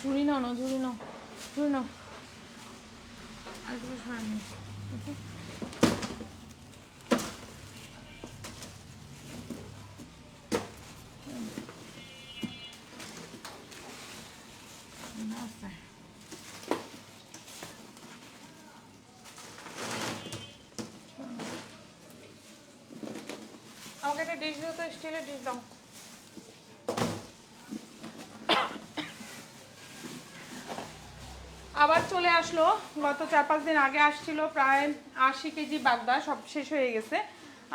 ঝুড়ি নাও না ঝুড়ি নাও ঝুড়ি নাও। আমাকে একটা ডিশ দিও তো স্টিলের ডিশ দাও আবার চলে আসলো। গত চার পাঁচ দিন আগে আসছিল, প্রায় আশি কেজি বাগদা, সব শেষ হয়ে গেছে।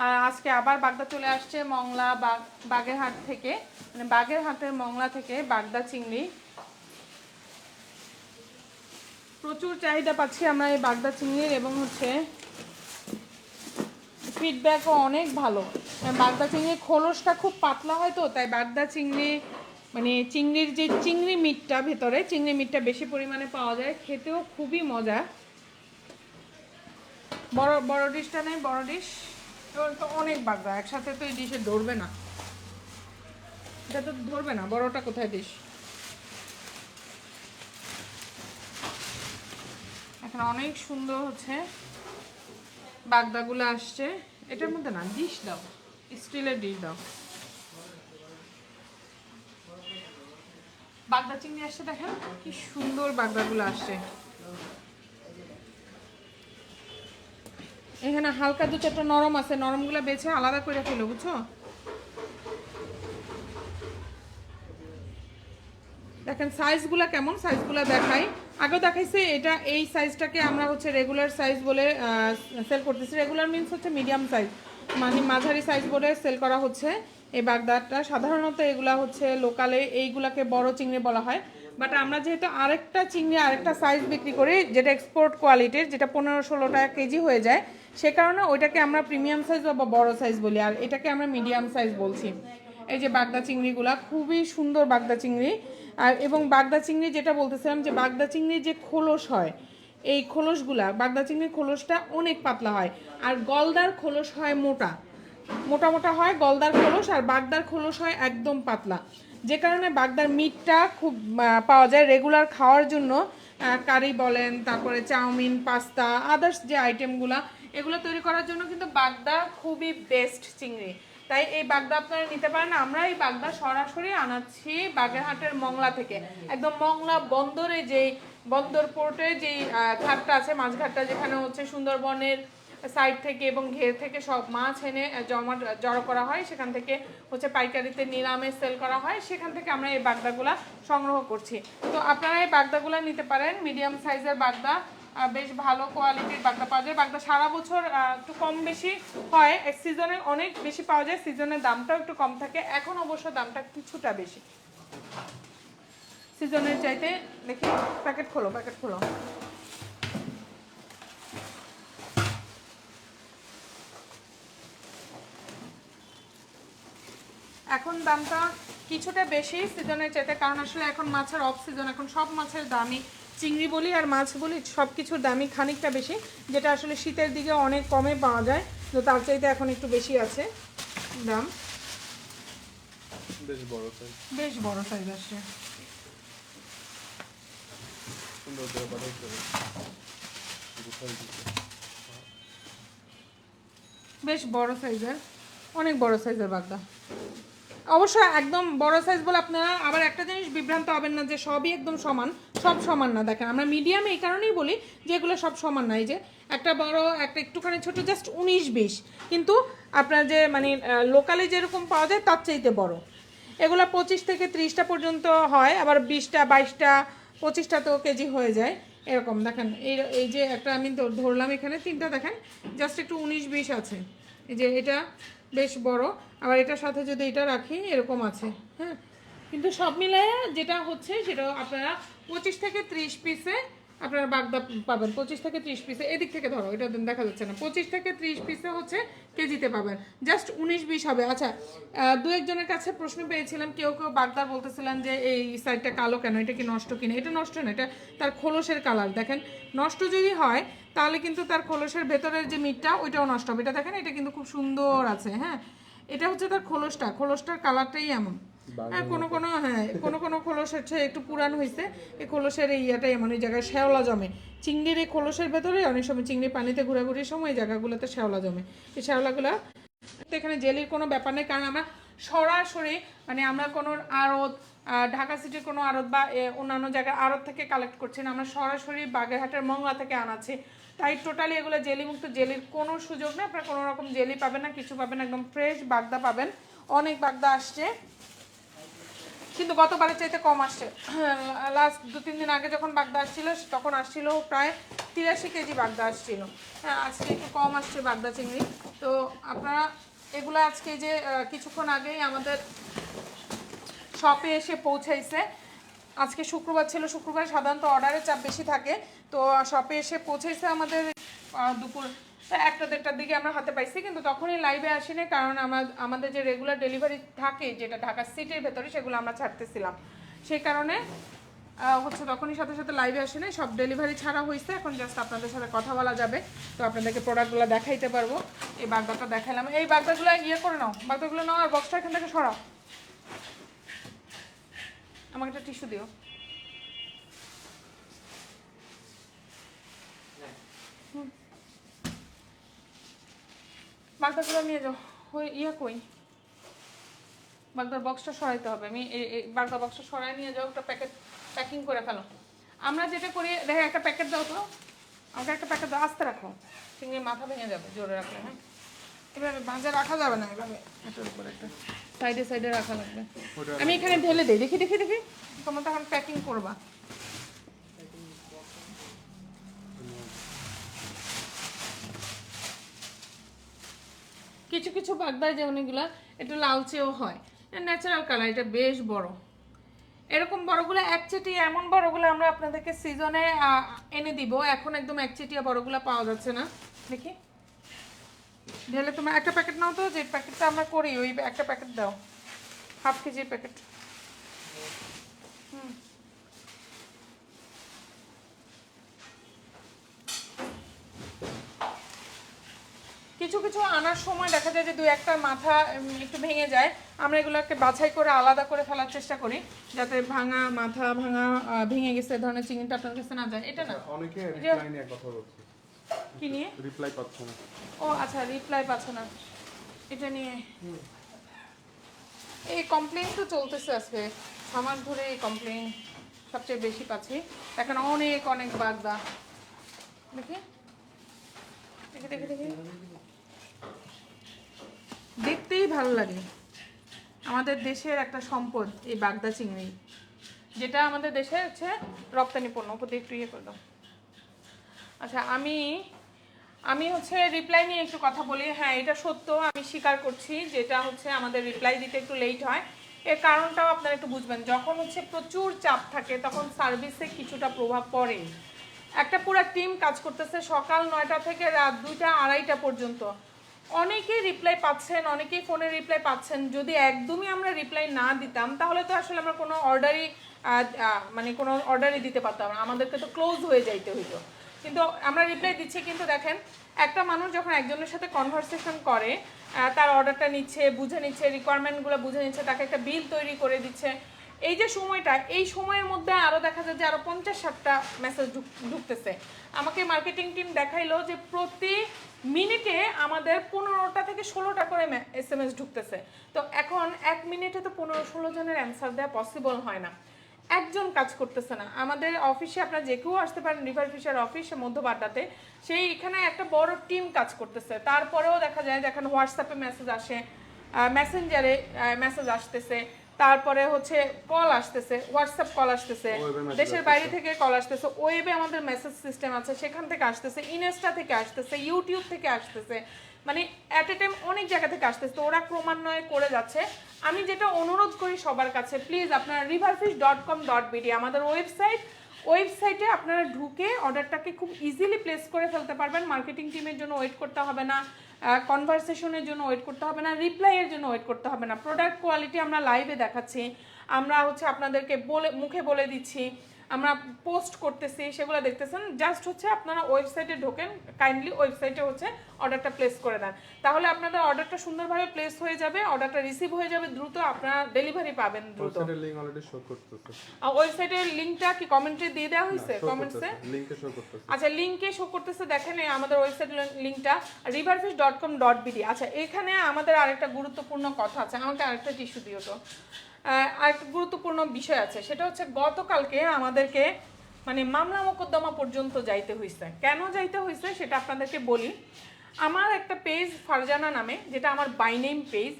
আর আজকে আবার বাগদা চলে আসছে মংলা বাগ বাগেরহাট থেকে। মানে বাগেরহাটের মংলা থেকে বাগদা চিংড়ি। প্রচুর চাহিদা পাচ্ছি আমরা এই বাগদা চিংড়ির এবং হচ্ছে ফিডব্যাকও অনেক ভালো। বাগদা চিংড়ির খোলসটা খুব পাতলা হয় তো, তাই বাগদা চিংড়ি মানে চিংড়ির যে চিংড়ি মিটটা ভেতরে, চিংড়ি মিটটা বেশি পরিমাণে পাওয়া যায়, খেতেও খুবই মজা। বড় বড় ডিশটা নেই, বড় ডিশ। তো অনেক বাগদা, একসাথে তো এই ডিশে ধরবে না। এটা তো ধরবে না, বড়টা কোথায় ডিশ এখন অনেক সুন্দর হচ্ছে। বাগদাগুলো আসছে। এটার মধ্যে না, ডিশ দাও, স্টিলের ডিশ দাও। বাগদা চিংড়ি আসছে, দেখেন। কি সুন্দর বাগদাগুলো আসছে। এখানে হালকা দু চারটা নরম আছে, নরমগুলো বেছে আলাদা করে ফেলো, বুঝছ? দেখেন সাইজগুলো কেমন? সাইজগুলো দেখাই। আগেও দেখাইছে, এটা এই সাইজটাকে আমরা হচ্ছে রেগুলার সাইজ বলে সেল করতেছি। রেগুলার মিন্স হচ্ছে মিডিয়াম সাইজ মানে মাঝারি সাইজ বলে সেল করা হচ্ছে। এই বাগদাটা সাধারণত এগুলা হচ্ছে লোকালে এইগুলাকে বড় চিংড়ি বলা হয়। বাট আমরা যেহেতু আরেকটা চিংড়ি, আরেকটা সাইজ বিক্রি করি, যেটা এক্সপোর্ট কোয়ালিটির যেটা পনেরো ষোলো টাকা কেজি হয়ে যায়, সে কারণে ওইটাকে আমরা প্রিমিয়াম সাইজ বা বড় সাইজ বলি, আর এটাকে আমরা মিডিয়াম সাইজ বলছি। এই যে বাগদা চিংড়িগুলা, খুবই সুন্দর বাগদা চিংড়ি। আর এবং বাগদা চিংড়ি যেটা বলতেছিলাম যে বাগদা চিংড়ির যে খোলস হয়, এই খোলসগুলা, বাগদা চিংড়ির খোলসটা অনেক পাতলা হয়। আর গলদার খোলস হয় মোটা। মোটা মোটা হয়, গলদার খোলস আর বাগদার খোলস হয় একদম পাতলা। যে কারণে বাগদার মিটটা খুব পাওয়া যায় রেগুলার খাওয়ার জন্য। কারি বলেন, তারপরে চাউমিন, পাস্তা আদার্স যে আইটেমগুলা এগুলো তৈরি করার জন্য কিন্তু বাগদা খুবই বেস্ট চিংড়ি। তাই এই বাগদা আপনারা নিতে পারেন। আমরা এই বাগদা সরাসরি আনাচ্ছি বাগেরহাটের মংলা থেকে। একদম মংলা বন্দরে যেই, বন্দর পোর্টে যেই ঘাটটা আছে, মাঝঘাটটা যেখানে হচ্ছে সুন্দরবনের সাইড থেকে এবং ঘের থেকে সব মাছ এনে জমা, জড়ো করা হয়। সেখান থেকে হচ্ছে পাইকারিতে নিলামে সেল করা হয়। সেখান থেকে আমরা এই বাগদাগুলা সংগ্রহ করছি। তো আপনারা এই বাগদাগুলা নিতে পারেন। মিডিয়াম সাইজের বাগদা বেশ ভালো কোয়ালিটির বাগদা পাওয়া যায়। বাগদা সারা বছর একটু কম বেশি হয়। সিজনে অনেক বেশি পাওয়া যায়। সিজনের দামটাও একটু কম থাকে। এখন অবশ্য দামটা কিছুটা বেশি। সিজনের চাইতে, দেখি, প্যাকেট খোলো প্যাকেট খোলো। এখন দামটা কিছুটা বেশি সিজনের চাইতে কারণ আসলে এখন মাছের অফ সিজন এখন সব মাছের দামই। চিংড়ি বলি আর মাছ বলি সব কিছুর দামই খানিকটা বেশি যেটা আসলে শীতের দিকে অনেক কমে পাওয়া যায় তো তার চাইতে এখন একটু বেশি আছে দাম। বেশ বড় সাইজ বেশ বড় সাইজ আসছে। সুন্দর করে বেশ বড় সাইজের অনেক বড় সাইজের বাগদা। অবশ্য একদম বড় সাইজ বলে আপনারা আবার একটা জিনিস বিভ্রান্ত হবেন না যে সবই একদম সমান, সব সমান না। দেখেন, আমরা মিডিয়াম এই কারণেই বলি যে এগুলো সব সমান না। এই যে একটা বড়, একটা একটুখানি ছোট জাস্ট উনিশ বিশ। কিন্তু আপনার যে মানে লোকালে যেরকম পাওয়া যায়, তার চাইতে বড়। এগুলো পঁচিশ থেকে ত্রিশটা পর্যন্ত হয়, আবার বিশটা, বাইশটা, পঁচিশটা তো কেজি হয়ে যায়। এরকম, দেখেন, এই এই যে একটা আমি ধরলাম এখানে তিনটা, দেখেন জাস্ট একটু উনিশ বিশ আছে। এই যে এটা বেশ বড়। আবার এটার সাথে যদি এটা রাখি, এরকম আছে। হ্যাঁ? কিন্তু সব মিলায় যেটা হচ্ছে, সেটা আপনারা পঁচিশ থেকে ত্রিশ পিসে আপনারা বাগদা পাবেন। পঁচিশ থেকে ত্রিশ পিসে এদিক থেকে ধরো, এটা দেখা যাচ্ছে না। পঁচিশ থেকে ত্রিশ পিসে হচ্ছে কেজিতে পাবেন। জাস্ট উনিশ বিশ হবে। আচ্ছা দু একজনের কাছে প্রশ্ন পেয়েছিলাম। কেউ কেউ বাগদা বলতেছিলেন যে, এই সাইডটা কালো কেন? এটা কি নষ্ট কিনা? এটা নষ্ট না, এটা তার খোলসের কালার দেখেন, নষ্ট যদি হয়, তাহলে কিন্তু তার খোলসের ভেতরের যে মিটটা ওইটাও নষ্ট হবে। এটা দেখেন, এটা কিন্তু খুব সুন্দর আছে হ্যাঁ? এটা হচ্ছে তার খোলসটা। খোলসটার কালারটাই এমন। কোনো কোনো হ্যাঁ কোনো কোনো খোলস হচ্ছে একটু পুরান হয়েছে এই খোলসের এই ইয়েটা এমন ওই জায়গায় শ্যাওলা জমে। চিংড়ির এই খোলসের ভেতরে অনেক সময় চিংড়ি পানিতে ঘোরাঘুরির সময় এই জায়গাগুলোতে শ্যাওলা জমে। এই শ্যাওলাগুলো এখানে জেলির কোনো ব্যাপার নেই কারণ আমরা সরাসরি মানে আমরা কোনো আড়ত ঢাকা সিটির কোনো আড়ত বা অন্যান্য জায়গায় আড়ত থেকে কালেক্ট করছি না। আমরা সরাসরি বাগেরহাটের মংলা থেকে আনাচ্ছি। তাই টোটালি এগুলো জেলি মুক্ত জেলির কোনো সুযোগ নেই আপনারা কোনো রকম জেলি পাবেন না কিছু পাবেন একদম ফ্রেশ বাগদা পাবেন। অনেক বাগদা আসছে। কিন্তু গতবারের চাইতে কম আসছে। লাস্ট দু তিন দিন আগে যখন বাগদা আসছিল, তখন আসছিল প্রায় তিরাশি কেজি বাগদা আসছিল। হ্যাঁ আজকে একটু কম আসছে বাগদা চিংড়ি। তো আপনারা এগুলো আজকে যে কিছুক্ষণ আগেই আমাদের শপে এসে পৌঁছাইছে। আজকে শুক্রবার ছিল, শুক্রবার সাধারণত অর্ডারের চাপ বেশি থাকে। তো শপে এসে পৌঁছেছে আমাদের দুপুর একটা দেড়টার দিকে আমরা হাতে পাইছি, কিন্তু তখনই লাইভে আসিনি, কারণ আমার আমাদের যে রেগুলার ডেলিভারি থাকে, যেটা ঢাকা সিটির ভেতরে, সেগুলো আমরা ছাড়তেছিলাম। সেই কারণে হচ্ছে তখনই সাথে সাথে লাইভে আসেনি, সব ডেলিভারি ছাড়া হয়েছে এখন জাস্ট আপনাদের সাথে কথা বলা যাবে। তো আপনাদেরকে প্রোডাক্টগুলো দেখাইতে পারব। এই বাগদাটা দেখাইলাম। এই বাগদাগুলো ইয়ে করে নাও বাগদাগুলো নাও আর বক্সটা এখান থেকে সরাও। আমাকে একটা টিস্যু দিও হুম। বাগদাগুলো নিয়ে যাও ওই ইয়া কই? বাগদার বক্সটা সরাইতে হবে। আমি বাগদা বক্সটা সরাই নিয়ে যাও একটা প্যাকেট প্যাকিং করে ফেলো। আমরা যেটা করি দেখে একটা প্যাকেট দাও তো। আমাকে একটা প্যাকেট দাও আস্তে রাখো। চিংড়ির মাথা ভেঙে যাবে জোরে রাখলে হ্যাঁ? এভাবে ভাঁজে রাখা যাবে না এভাবে। এটার উপর একটা। সাইডে সাইডে রাখা লাগবে। আমি এখানে ঢেলে দিই। দেখি দেখি দেখি। তোমরা তখন প্যাকিং করবা। কিছু কিছু বাগদায় যেমনগুলা একটু লালচেও হয়। ন্যাচারাল কালার এটা বেশ বড়। এরকম বড়গুলো একচেটিয়া এমন বড়গুলো আমরা আপনাদেরকে সিজনে এনে দিব। এখন একদম একচেটিয়া বড়গুলো পাওয়া যাচ্ছে না। দেখি। ঢেলে তোমার একটা প্যাকেট নাও তো, যে প্যাকেটটা আমরা করি, ওই একটা প্যাকেট দাও। হাফ কেজির প্যাকেট কিছু কিছু আনার সময় দেখা যায় যে দু একটা মাথা একটু ভেঙে যায়। আমরা এগুলোকে বাছাই করে আলাদা করে ফেলার চেষ্টা করি যাতে ভাঙা মাথা ভাঙা ভেঙে গেছে ধরনের চিংড়িটা আপনার কাছে না যায়। এটা না? অনেকে রিপ্লাই নিয়ে কথা বলছে। কি নিয়ে? রিপ্লাই পাচ্ছে না। ও আচ্ছা রিপ্লাই পাচ্ছে না। এটা নিয়ে এই কমপ্লেন তো চলতেছে আজকে। মাস ধরে এই কমপ্লেন সবচেয়ে বেশি পাচ্ছি। এখন অনেক অনেক বাগদা। দেখি। দেখি দেখি দেখি। দেখতেই ভালো লাগে। আমাদের দেশের একটা সম্পদ, এই বাগদা চিংড়ি। যেটা আমাদের দেশে হচ্ছে রপ্তানি পণ্য দিয়ে একটু ইয়ে করে দাও। আচ্ছা আমি আমি হচ্ছে রিপ্লাই নিয়ে একটু কথা বলি। হ্যাঁ এটা সত্য, আমি স্বীকার করছি যেটা হচ্ছে আমাদের রিপ্লাই দিতে একটু লেট হয়। এর কারণটাও আপনারা একটু বুঝবেন। যখন হচ্ছে প্রচুর চাপ থাকে, তখন সার্ভিসে কিছুটা প্রভাব পড়ে। একটা পুরো টিম কাজ করতেছে সকাল নয়টা থেকে রাত দুইটা আড়াইটা পর্যন্ত। অনেকেই রিপ্লাই পাচ্ছেন, অনেকেই ফোনে রিপ্লাই পাচ্ছেন। যদি একদমই আমরা রিপ্লাই না দিতাম, তাহলে তো আসলে আমরা কোনো অর্ডারই মানে কোনো অর্ডারই দিতে পারতাম না। আমাদেরকে তো ক্লোজ হয়ে যাইতে হইতো। কিন্তু আমরা রিপ্লাই দিচ্ছি, কিন্তু দেখেন, একটা মানুষ যখন একজনের সাথে কনভারসেশন করে তার অর্ডারটা নিচ্ছে, বুঝে নিচ্ছে রিকোয়ারমেন্টগুলো বুঝে নিচ্ছে, তাকে একটা বিল তৈরি করে দিচ্ছে এই যে সময়টা, এই সময়ের মধ্যে আরও দেখা যায় যে আরও পঞ্চাশ ষাটটা মেসেজ ঢুকতেছে। আমাকে মার্কেটিং টিম দেখাইলো যে প্রতি মিনিটে আমাদের পনেরোটা থেকে ষোলোটা করে এস এম এস ঢুকতেছে। তো এখন এক মিনিটে তো পনেরো ষোলো জনের অ্যান্সার দেওয়া পসিবল হয় না। একজন কাজ করতেছে না। আমাদের অফিসে আপনারা যে কেউ আসতে পারেন রিভার ফিশার অফিস মধ্যবাড্ডাতে সেই এখানে একটা বড় টিম কাজ করতেছে। তারপরেও দেখা যায় যে এখন হোয়াটসঅ্যাপে মেসেজ আসে মেসেঞ্জারে মেসেজ আসতেছে। তারপরে হচ্ছে কল আসতেছে হোয়াটসঅ্যাপ কল আসতেছে দেশের বাইরে থেকে কল আসতেছে ওয়েবে আমাদের মেসেজ সিস্টেম আছে সেখান থেকে আসতেছে ইনস্টা থেকে আসতেছে ইউটিউব থেকে আসতেছে মানে অ্যাট এ টাইম অনেক জায়গা থেকে আসতেছে তো ওরা ক্রমান্বয়ে করে যাচ্ছে। আমি যেটা অনুরোধ করি সবার কাছে প্লিজ আপনারা Riverfish dot com dot BD আমাদের ওয়েবসাইট ওয়েবসাইটে আপনারা ঢুকে অর্ডারটাকে খুব ইজিলি প্লেস করে ফেলতে পারবেন। মার্কেটিং টিমের জন্য ওয়েট করতে হবে না কনভারসেশনের জন্য ওয়েট করতে হবে না রিপ্লাইয়ের জন্য ওয়েট করতে হবে না। প্রোডাক্ট কোয়ালিটি আমরা লাইভে দেখাচ্ছি। আমরা হচ্ছে আপনাদেরকে বলে, মুখে বলে দিচ্ছি। আমরা পোস্ট করতেছি সেগুলো দেখতেছেন। জাস্ট হচ্ছে আপনারা ওয়েবসাইটে ঢোকেন কাইন্ডলি ওয়েবসাইটে হচ্ছে অর্ডারটা প্লেস করে দেন। তাহলে আপনাদের অর্ডারটা সুন্দরভাবে প্লেস হয়ে যাবে অর্ডারটা রিসিভ হয়ে যাবে দ্রুত আপনারা ডেলিভারি পাবেন দ্রুত। ওয়েবসাইটের লিংক অলরেডি শো করতেছে। ওয়েবসাইটের লিঙ্কটা কি কমেন্টে দিয়ে দেওয়া হয়েছে? কমেন্টসে লিংকে শো করতেছে আচ্ছা লিঙ্কে শো করতেছে দেখেন আমাদের ওয়েবসাইট লিঙ্কটা Riverfish dot com dot BD আচ্ছা এখানে আমাদের আরেকটা গুরুত্বপূর্ণ কথা আছে আমাকে আরেকটা টিস্যু দিও তো। আরেকটা গুরুত্বপূর্ণ বিষয় আছে। সেটা হচ্ছে গতকালকে আমাদেরকে মানে মামলা মোকদ্দমা পর্যন্ত যাইতে হয়েছে কেন যাইতে হয়েছে সেটা আপনাদেরকে বলি। আমার একটা পেজ ফারজানা নামে, যেটা আমার বাইনেম পেজ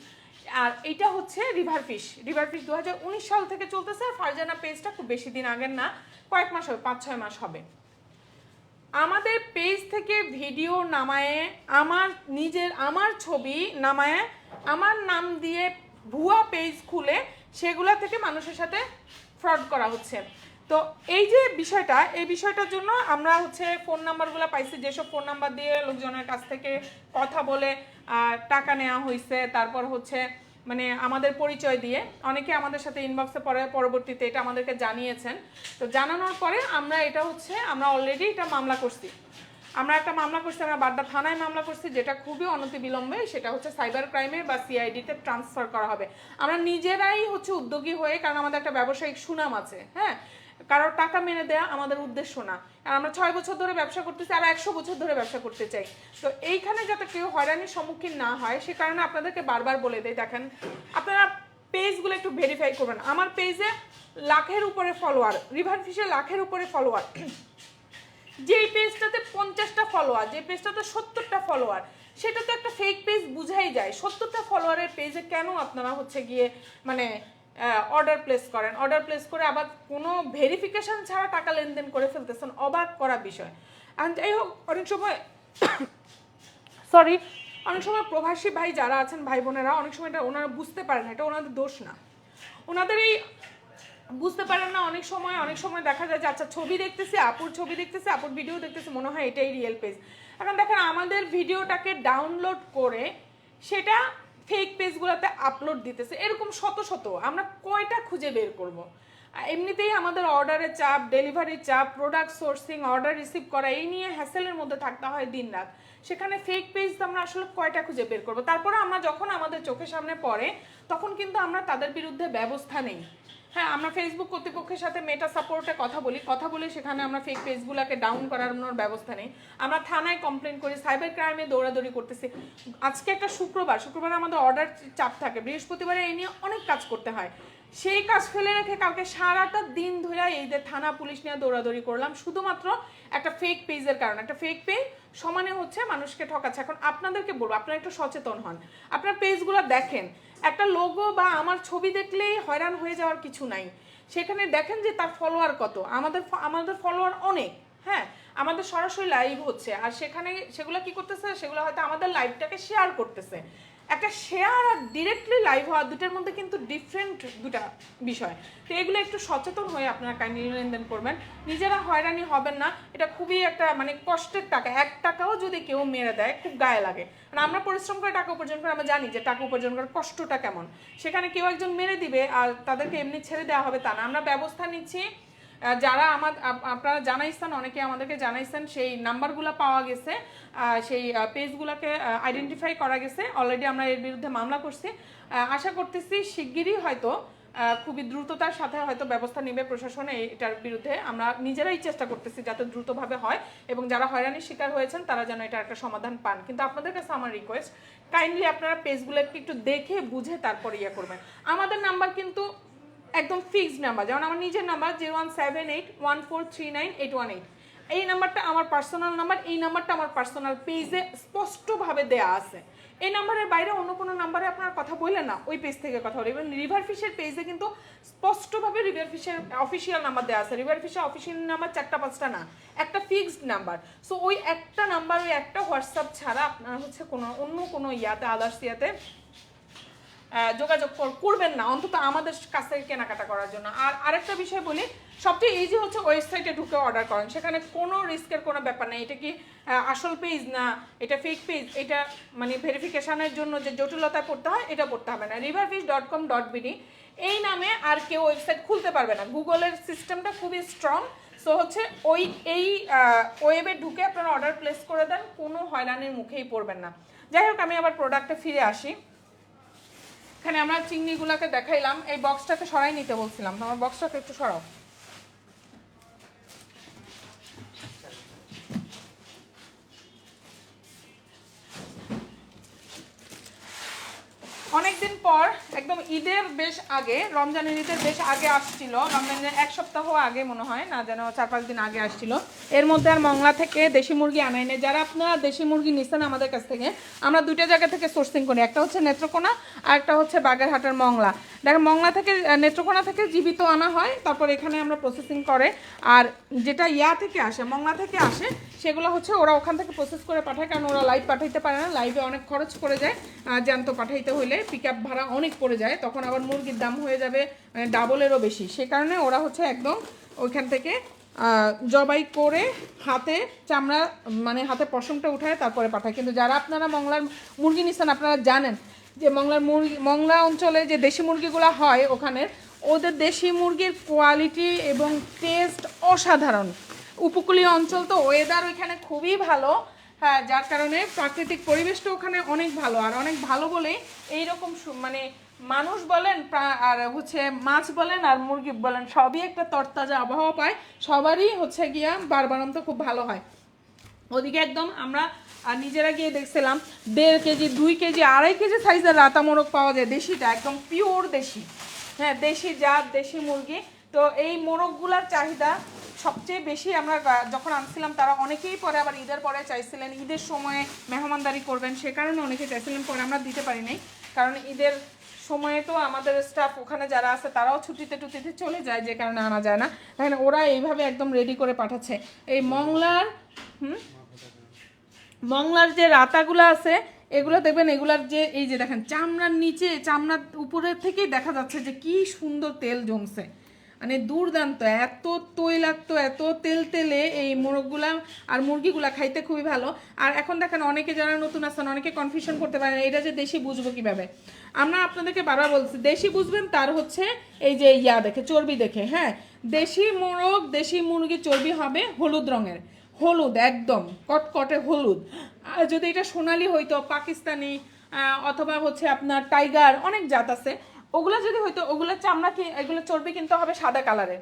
আর এটা হচ্ছে রিভার ফিশ রিভার ফিশ দু হাজার উনিশ সাল থেকে চলতেছে, আর ফারজানা পেজটা খুব বেশি দিন আগের না, কয়েক মাস হবে, পাঁচ ছয় মাস হবে। আমাদের পেজ থেকে ভিডিও নামায়ে, আমার নিজের, আমার ছবি নামায়ে, আমার নাম দিয়ে ভুয়া পেজ খুলে সেগুলা থেকে মানুষের সাথে ফ্রড করা হচ্ছে। তো এই যে বিষয়টা, এই বিষয়টার জন্য আমরা হচ্ছে ফোন নাম্বারগুলো পাইছি, যেসব ফোন নাম্বার দিয়ে লোকজনের কাছ থেকে কথা বলে টাকা নেওয়া হয়েছে তারপর হচ্ছে মানে আমাদের পরিচয় দিয়ে, অনেকে আমাদের সাথে ইনবক্সে পরে, পরবর্তীতে এটা আমাদেরকে জানিয়েছেন। তো জানানোর পরে আমরা এটা হচ্ছে, আমরা অলরেডি এটা মামলা করছি। আমরা একটা মামলা করছি, আমরা বাড্ডা থানায় মামলা করছি, যেটা খুবই অনতি বিলম্বে সেটা হচ্ছে সাইবার ক্রাইমে বা সিআইডিতে ট্রান্সফার করা হবে। আমরা নিজেরাই হচ্ছে উদ্যোগী হয়ে, কারণ আমাদের একটা ব্যবসায়িক সুনাম আছে হ্যাঁ? কারোর টাকা মেনে দেয়া আমাদের উদ্দেশ্য না। আর আমরা ছয় বছর ধরে ব্যবসা করতেছি আর একশো বছর ধরে ব্যবসা করতে চাই। তো এইখানে যাতে কেউ হয়রানির সম্মুখীন না হয়, সে কারণে আপনাদেরকে বারবার বলে দেয় দেখেন, আপনারা পেজগুলো একটু ভেরিফাই করবেন। আমার পেজে লাখের উপরে ফলোয়ার রিভার ফিশে লাখের উপরে ফলোয়ার যেই পেজটাতে পঞ্চাশটা ফলোয়ার যে পেজটাতে সত্তরটা ফলোয়ার সেটা তো একটা ফেক পেজ বুঝাই যায়। সত্তরটা ফলোয়ারের পেজে কেন আপনারা হচ্ছে গিয়ে মানে অর্ডার প্লেস করেন? অর্ডার প্লেস করে আবার কোনো ভেরিফিকেশন ছাড়া টাকা লেনদেন করে ফেলতেছেন, অবাক করা বিষয়। আর যাই হোক, অনেক সময় সরি অনেক সময় প্রবাসী ভাই যারা আছেন, ভাই বোনেরা, অনেক সময় এটা ওনারা বুঝতে পারেন এটা ওনাদের দোষ না। ওনাদের এই বুঝতে পারেন না, অনেক সময় অনেক সময় দেখা যায় যে আচ্ছা ছবি দেখতেছি, আপুর ছবি দেখতেছি, আপুর ভিডিও দেখতেছি, মনে হয় এটাই রিয়েল পেজ এখন দেখেন, আমাদের ভিডিওটাকে ডাউনলোড করে সেটা ফেক পেজগুলোতে আপলোড দিতেছে। এরকম শত শত, আমরা কয়টা খুঁজে বের করব। এমনিতেই আমাদের অর্ডারের চাপ ডেলিভারির চাপ প্রোডাক্ট সোর্সিং অর্ডার রিসিভ করা, এই নিয়ে হ্যাসেলের মধ্যে থাকতে হয় দিন রাত। সেখানে ফেক পেজ আমরা আসলে কয়টা খুঁজে বের করব? তারপরে আমরা যখন আমাদের চোখের সামনে পড়ে, তখন কিন্তু আমরা তাদের বিরুদ্ধে ব্যবস্থা নেই। হ্যাঁ আমরা ফেসবুক কর্তৃপক্ষের সাথে মেটা সাপোর্টে কথা বলি। কথা বলে সেখানে আমরা ফেক পেজগুলোকে ডাউন করানোর ব্যবস্থা নেই। আমরা থানায় কমপ্লেন করি সাইবার ক্রাইমে দৌড়াদৌড়ি করতেছি। আজকে একটা শুক্রবার শুক্রবার আমাদের অর্ডার চাপ থাকে। বৃহস্পতিবারে এই নিয়ে অনেক কাজ করতে হয়। সেই কাজ ফেলে রেখে কালকে সারাটা দিন ধরে এই যে থানা পুলিশ নিয়ে দৌড়াদৌড়ি করলাম। শুধুমাত্র একটা ফেক পেজের কারণে। একটা ফেক পেজ সমানে হচ্ছে মানুষকে ঠকাচ্ছে। এখন আপনাদেরকে বলব, আপনারা একটু সচেতন হন। আপনার পেজগুলো দেখেন। একটা লোগো বা আমার ছবি দেখলেই হয়রান হয়ে যাওয়ার কিছু নাই। সেখানে দেখেন যে তার ফলোয়ার কত। আমাদের আমাদের ফলোয়ার অনেক হ্যাঁ? আমাদের সরাসরি লাইভ হচ্ছে। আর সেখানে সেগুলো কি করতেছে? সেগুলো হয়তো আমাদের লাইভটাকে শেয়ার করতেছে। একটা শেয়ার আর ডিরেক্টলি লাইভ হওয়া দুটার মধ্যে কিন্তু ডিফারেন্ট দুটা বিষয়। তো এগুলো একটু সচেতন হয়ে আপনারা কাইন্ডলি লেনদেন করবেন। নিজেরা হয়রানি হবেন না। এটা খুবই একটা মানে কষ্টের টাকা। এক টাকাও যদি কেউ মেরে দেয়, খুব গায়ে লাগে। মানে আমরা পরিশ্রম করে টাকা উপার্জন করে, আমরা জানি যে টাকা উপার্জন করার কষ্টটা কেমন। সেখানে কেউ একজন মেরে দিবে আর তাদেরকে এমনি ছেড়ে দেওয়া হবে তা না। আমরা ব্যবস্থা নিচ্ছি যারা আমার, আপ- আপনারা জানাইছেন, অনেকে আমাদেরকে জানাইছেন, সেই নাম্বারগুলো পাওয়া গেছে সেই পেজগুলোকে আইডেন্টিফাই করা গেছে। অলরেডি আমরা এর বিরুদ্ধে মামলা করছি। আশা করতেছি শিগগিরই হয়তো খুবই দ্রুততার সাথে হয়তো ব্যবস্থা নেবে প্রশাসন এটার বিরুদ্ধে। আমরা নিজেরাই চেষ্টা করতেছি যাতে দ্রুতভাবে হয় এবং যারা হয়রানির শিকার হয়েছেন, তারা যেন এটা একটা সমাধান পান। কিন্তু আপনাদের কাছে আমার রিকোয়েস্ট কাইন্ডলি আপনারা পেজগুলোকে একটু দেখে বুঝে তারপর ইয়ে করবেন। আমাদের নাম্বার কিন্তু একদম ফিক্সড নাম্বার যেমন আমার নিজের number zero one seven eight one four three nine eight one eight এই নাম্বারটা আমার পার্সোনাল নাম্বার এই নাম্বারটা আমার পার্সোনাল পেজে স্পষ্টভাবে দেয়া আছে। এই নাম্বারের বাইরে অন্য কোনো নাম্বারে আপনার কথা বললেন না, ওই পেজ থেকে কথা বলে এবং রিভার ফিশের পেজে কিন্তু স্পষ্টভাবে রিভার ফিশের অফিসিয়াল নাম্বার দেওয়া আছে। রিভার ফিশের অফিসিয়াল নাম্বার চারটা, পাঁচটা না, একটা ফিক্সড নাম্বার সো ওই একটা নাম্বার ওই একটা হোয়াটসঅ্যাপ ছাড়া আপনার হচ্ছে কোনো, অন্য কোনো ইয়াতে আদার্স ইয়াতে যোগাযোগ কর- করবেন না, অন্তত আমাদের কাছ থেকে কেনাকাটা করার জন্য। আর আরেকটা বিষয় বলি, সবচেয়ে ইজি হচ্ছে ওয়েবসাইটে ঢুকে অর্ডার করেন। সেখানে কোনো রিস্কের কোনো ব্যাপার নেই। এটা কি আসল পেজ না, এটা ফেক পেজ এটা মানে ভেরিফিকেশানের জন্য যে জটিলতায় পড়তে হয়, এটা পড়তে হবে না। Riverfish dot com dot BD এই নামে আর কেউ ওয়েবসাইট খুলতে পারবে না। গুগলের সিস্টেমটা খুবই স্ট্রং সো হচ্ছে ওই, এই ওয়েবে ঢুকে আপনারা অর্ডার প্লেস করে দেন, কোনো হয়রানির মুখেই পড়বেন না। যাই হোক, আমি আবার প্রোডাক্টে ফিরে আসি। এখানে আমরা চিংড়িগুলোকে দেখাইলাম। এই বক্সটাকে সরাই নিতে বলছিলাম। তোমার বক্সটাকে একটু সরাও। অনেকদিন পর, একদম ঈদের বেশ আগে, রমজানের ঈদের বেশ আগে আসছিল। রমজানের এক সপ্তাহ আগে মনে হয়, না যেন চার পাঁচ দিন আগে আসছিল। এর মধ্যে আর মংলা থেকে দেশি মুরগি আনাই নেই। যারা আপনারা দেশি মুরগি নিচ্ছেন আমাদের কাছ থেকে, আমরা দুইটা জায়গা থেকে সোর্সিং করি। একটা হচ্ছে নেত্রকোনা, আর একটা হচ্ছে বাগেরহাটের মংলা। দেখেন মংলা থেকে নেত্রকোনা থেকে জীবিত আনা হয়, তারপর এখানে আমরা প্রসেসিং করে। আর যেটা ইয়া থেকে আসে, মংলা থেকে আসে, সেগুলো হচ্ছে ওরা ওখান থেকে প্রসেস করে পাঠায়, কারণ ওরা লাইভ পাঠাইতে পারে না। লাইভে অনেক খরচ পড়ে যায়। জ্যান্ত পাঠাইতে হইলে পিক ভাড়া অনেক পড়ে যায়। তখন আবার মুরগির দাম হয়ে যাবে মানে ডাবলেরও বেশি। সে কারণে ওরা হচ্ছে একদম ওইখান থেকে জবাই করে হাতে চামড়া মানে হাতে পশমটা উঠায়, তারপরে পাঠায়। কিন্তু যারা আপনারা মংলার মুরগি নিচ্ছেন আপনারা জানেন যে মংলার মুরগি, মংলা অঞ্চলে যে দেশি মুরগিগুলো হয় ওখানে, ওদের দেশি মুরগির কোয়ালিটি এবং টেস্ট অসাধারণ। উপকূলীয় অঞ্চল তো ওয়েদার ওইখানে খুবই ভালো হ্যাঁ যার কারণে প্রাকৃতিক পরিবেশটা ওখানে অনেক ভালো, আর অনেক ভালো বলেই এইরকম মানে মানুষ বলেন আর হচ্ছে মাছ বলেন আর মুরগি বলেন, সবই একটা তরতাজা আবহাওয়া পায়, সবারই হচ্ছে গিয়া বারবারন্ত খুব ভালো হয়। ওদিকে একদম আমরা, আর নিজেরা গিয়ে দেখছিলাম, দেড় কেজি, দুই কেজি, আড়াই কেজি সাইজের রাতা মোরগ পাওয়া যায়, দেশিটা, একদম পিওর দেশি। হ্যাঁ দেশি জাত, দেশি মুরগি। তো এই মোরগগুলার চাহিদা সবচেয়ে বেশি আমরা যখন আনছিলাম, তারা অনেকেই পরে আবার ঈদের পরে চাইছিলেন, ঈদের সময়ে মেহমানদারি করবেন, সে কারণে অনেকে চাইছিলেন, পরে আমরা দিতে পারি নাই। কারণ ঈদের সময়ে তো আমাদের স্টাফ ওখানে যারা আছে, তারাও ছুটিতে টুটিতে চলে যায়, যে কারণে আনা যায় না। দেখেন ওরা এইভাবে একদম রেডি করে পাঠাচ্ছে। এই মংলার, হুম? মংলার যে রাতাগুলো আছে, এগুলো দেখবেন, এগুলার যে, এই যে দেখেন, চামড়ার নিচে, চামড়ার উপরের থেকেই দেখা যাচ্ছে যে কি সুন্দর তেল জমছে। মানে দুর্দান্ত, এত তৈলাক্ত, এত তেল তেলে এই মোরগগুলা আর মুরগিগুলা খাইতে খুবই ভালো। আর এখন দেখেন, অনেকে যারা নতুন আছেন, অনেকে কনফিউশন করতে পারেন, এটা যে দেশি বুঝব কীভাবে? আমরা আপনাদেরকে বারবার বলছি, দেশি বুঝবেন, তার হচ্ছে এই যে ইয়া দেখে, চর্বি দেখে। হ্যাঁ দেশি মোরগ, দেশি মুরগি চর্বি হবে হলুদ রঙের। হলুদ, একদম। কটকটে হলুদ। আর যদি এটা সোনালি হইতো, পাকিস্তানি অথবা হচ্ছে আপনার টাইগার, অনেক জাত আছে। ওগুলো যদি হইতো, ওগুলো চামড়া এগুলো চর্বি কিনতে হবে সাদা কালারের।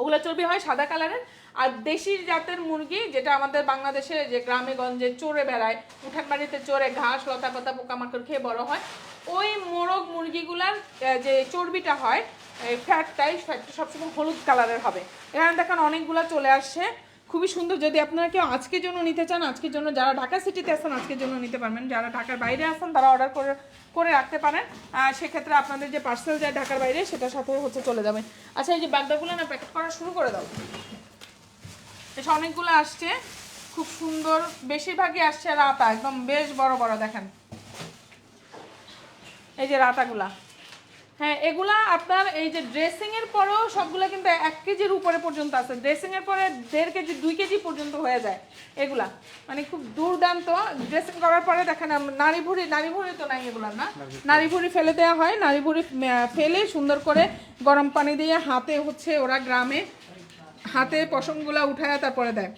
ওগুলো চর্বি হয় সাদা কালারের। আর দেশি জাতের মুরগি, যেটা আমাদের বাংলাদেশে যে গ্রামে গঞ্জে চড়ে বেড়ায় উঠান বাড়িতে চড়ে ঘাস লতা পাতা পোকামাকড় খেয়ে বড় হয়, ওই মোরগ মুরগিগুলার যে চর্বিটা হয় ফ্যাটটাই ফ্যাটটা সবসময় হলুদ কালারের হবে। এখানে দেখেন অনেকগুলা চলে আসছে। খুবই সুন্দর। যদি আপনারা কেউ আজকের জন্য নিতে চান, আজকের জন্য যারা ঢাকা সিটিতে আছেন, আজকের জন্য নিতে পারবেন। যারা ঢাকার বাইরে আছেন, তারা অর্ডার করে করে রাখতে পারেন। সেক্ষেত্রে আপনাদের যে পার্সেল যায় ঢাকার বাইরে, সেটার সাথে হচ্ছে চলে যাবে। আচ্ছা এই যে বাগদাগুলো না প্যাকেট করা শুরু করে দাও। বেশ অনেকগুলো আসছে। খুব সুন্দর। বেশিরভাগই আসছে রাতা, একদম বেশ বড় বড়, দেখেন। এই যে রাতাগুলা। হ্যাঁ এগুলা আপনার এই যে ড্রেসিং এর পরেও সবগুলা কিন্তু এক কেজির উপরে পর্যন্ত আছে। ড্রেসিং এর পরে দেড় কেজি দুই কেজি পর্যন্ত হয়ে যায় এগুলা। মানে খুব দুর্দান্ত। ড্রেসিং করার পরে দেখেন নারী ভুড়ি নারী ভুড়ি তো নাই এগুলা না? নারী ভুড়ি ফেলে দেওয়া হয়। নারী ভুড়ি ফেলে সুন্দর করে গরম পানি দিয়ে হাতে হচ্ছে ওরা গ্রামে হাতে পশমগুলা উঠায় তারপরে দেয়।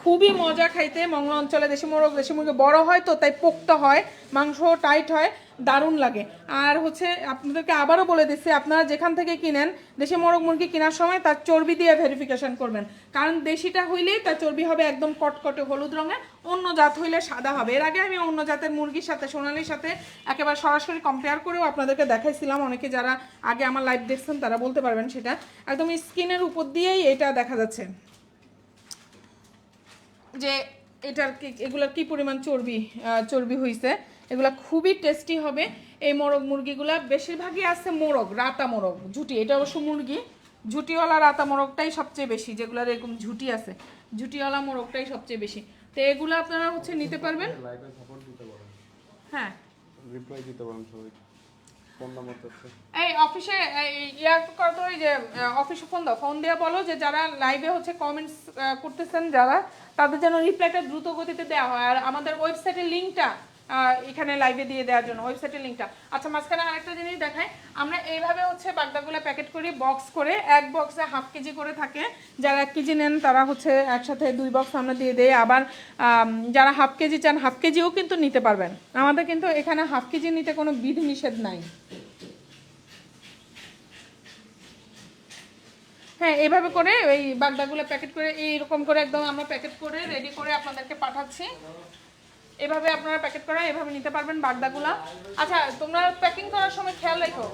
খুবই মজা খাইতে মংলা অঞ্চলে দেশি মোরগ দেশি মুরগি বড় হয় তো তাই পোক্ত হয় মাংস টাইট হয়। দারুণ লাগে। আর হচ্ছে আপনাদেরকে আবারও বলে দিচ্ছি, আপনারা যেখান থেকে কিনেন, দেশি মোরগ মুরগি কেনার সময় তার চর্বি দিয়ে ভেরিফিকেশন করবেন। কারণ দেশিটা হইলেই তার চর্বি হবে একদম কটকটে হলুদ রঙের অন্য জাত হইলে সাদা হবে। এর আগে আমি অন্য জাতের মুরগির সাথে, সোনালির সাথে একেবারে সরাসরি কম্পেয়ার করেও আপনাদেরকে দেখাইছিলাম। অনেকে যারা আগে আমার লাইভ দেখছেন, তারা বলতে পারবেন সেটা। একদম স্কিনের উপর দিয়েই এটা দেখা যাচ্ছে। যে এটার কি, এগুলার কি পরিমাণ চর্বি চর্বি হইছে? এগুলা খুবই টেস্টি হবে। এই মোরগ মুরগিগুলা বেশিরভাগই আছে মোরগ রাতা মোরগ ঝুটি। এটা অবশ্য মুরগি। ঝুটিওয়ালা রাতা মোরগটাই সবচেয়ে বেশি যেগুলোর এরকম ঝুটি আছে। ঝুটিওয়ালা মোরগটাই সবচেয়ে বেশি। তো এগুলো আপনারা হচ্ছে নিতে পারবেন। হ্যাঁ। রিপ্লাই দিতে পারেন সবাই। এই অফিসে ইয়া করতো ওই যে অফিসে ফোন দাও। ফোন দিয়ে বলো যে যারা লাইভে হচ্ছে কমেন্টস করতেছেন যারা তাদের যেন রিপ্লাইটা দ্রুত গতিতে দেওয়া হয়। আর আমাদের ওয়েবসাইটের লিঙ্কটা এখানে লাইভে দিয়ে দেওয়ার জন্য ওয়েবসাইটের লিঙ্কটা আচ্ছা মাঝখানে আরেকটা জিনিস দেখাই। আমরা এইভাবে হচ্ছে বাগদাগুলো প্যাকেট করি বক্স করে এক বক্সে হাফ কেজি করে থাকে। যারা এক কেজি নেন, তারা হচ্ছে একসাথে দুই বক্স আমরা দিয়ে দেই। আবার যারা হাফ কেজি চান হাফ কেজিও কিন্তু নিতে পারবেন। আমাদের কিন্তু এখানে হাফ কেজি নিতে কোনো বিধি নিষেধ নাই। হ্যাঁ এইভাবে করে ওই বাগদাগুলো প্যাকেট করে, এইরকম করে একদম আমরা প্যাকেট করে রেডি করে আপনাদেরকে পাঠাচ্ছি। এভাবে আপনারা প্যাকেট করা, এভাবে নিতে পারবেন বাগদাগুলা। আচ্ছা তোমরা প্যাকিং করার সময় খেয়াল রেখো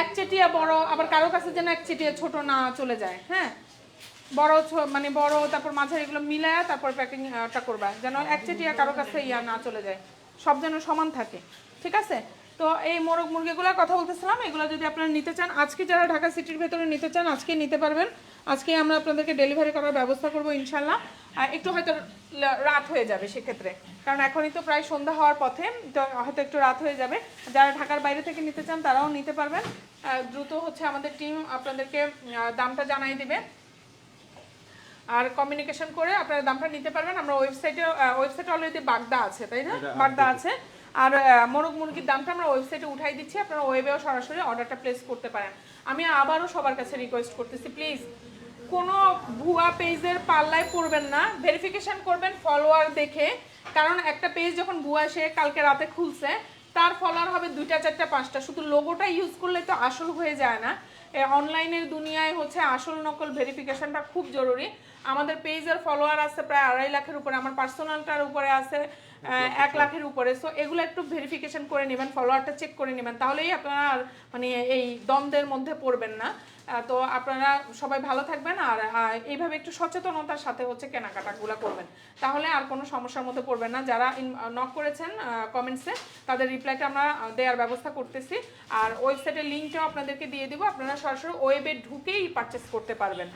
এক চেটিয়া বড়, আবার কারও কাছে যেন এক চেটিয়া ছোট না চলে যায় হ্যাঁ? বড় মানে বড়, তারপর মাঝারি এগুলো মিলায়া তারপর প্যাকিংটা করবা, যেন এক চেটিয়া কারও কাছে ইয়া না চলে যায়। সব যেন সমান থাকে, ঠিক আছে? তো এই মোরগ মুরগিগুলোর কথা বলতেছিলাম, এগুলো যদি আপনারা নিতে চান, আজকে যারা ঢাকা সিটির ভেতরে নিতে চান, আজকে নিতে পারবেন। আজকে আমরা আপনাদেরকে ডেলিভারি করার ব্যবস্থা করব ইনশাল্লাহ। আর একটু হয়তো রাত হয়ে যাবে সেক্ষেত্রে। কারণ এখনই তো প্রায় সন্ধ্যা হওয়ার পথে তো হয়তো একটু রাত হয়ে যাবে। যারা ঢাকার বাইরে থেকে নিতে চান তারাও নিতে পারবেন। দ্রুত হচ্ছে আমাদের টিম আপনাদেরকে দামটা জানাই দিবে। আর কমিউনিকেশন করে আপনারা দামটা নিতে পারবেন। আমরা ওয়েবসাইটে ওয়েবসাইটে অলরেডি বাগদা আছে তাই না? বাগদা আছে। আর মোরগ মুরগির দামটা আমরা ওয়েবসাইটে উঠাই দিচ্ছি। আপনারা ওয়েবেও সরাসরি অর্ডারটা প্লেস করতে পারেন। আমি আবারও সবার কাছে রিকোয়েস্ট করতেছি প্লিজ কোনো ভুয়া পেজের পাল্লায় পড়বেন না। ভেরিফিকেশন করবেন ফলোয়ার দেখে। কারণ একটা পেজ যখন ভুয়া সে কালকে রাতে খুলছে তার ফলোয়ার হবে দুইটা চারটা পাঁচটা। শুধু লোগোটা ইউজ করলে তো আসল হয়ে যায় না। অনলাইনের দুনিয়ায় হচ্ছে আসল নকল ভেরিফিকেশনটা খুব জরুরি। আমাদের পেজের ফলোয়ার আছে প্রায় আড়াই লাখের উপরে আমার পার্সোনালটার উপরে আছে এক লাখের উপরে। সো এগুলো একটু ভেরিফিকেশান করে নেবেন ফলোয়ারটা চেক করে নেবেন। তাহলেই আপনারা মানে এই দ্বন্দ্বের মধ্যে পড়বেন না। তো আপনারা সবাই ভালো থাকবেন আর এইভাবে একটু সচেতনতার সাথে হচ্ছে কেনাকাটাগুলো করবেন। তাহলে আর কোনো সমস্যার মধ্যে পড়বেন না। যারা নক করেছেন কমেন্টসে তাদের রিপ্লাইটা আমরা দেওয়ার ব্যবস্থা করতেছি। আর ওয়েবসাইটের লিঙ্কটাও আপনাদেরকে দিয়ে দিব। আপনারা সরাসরি ওয়েবে ঢুকেই পারচেস করতে পারবেন।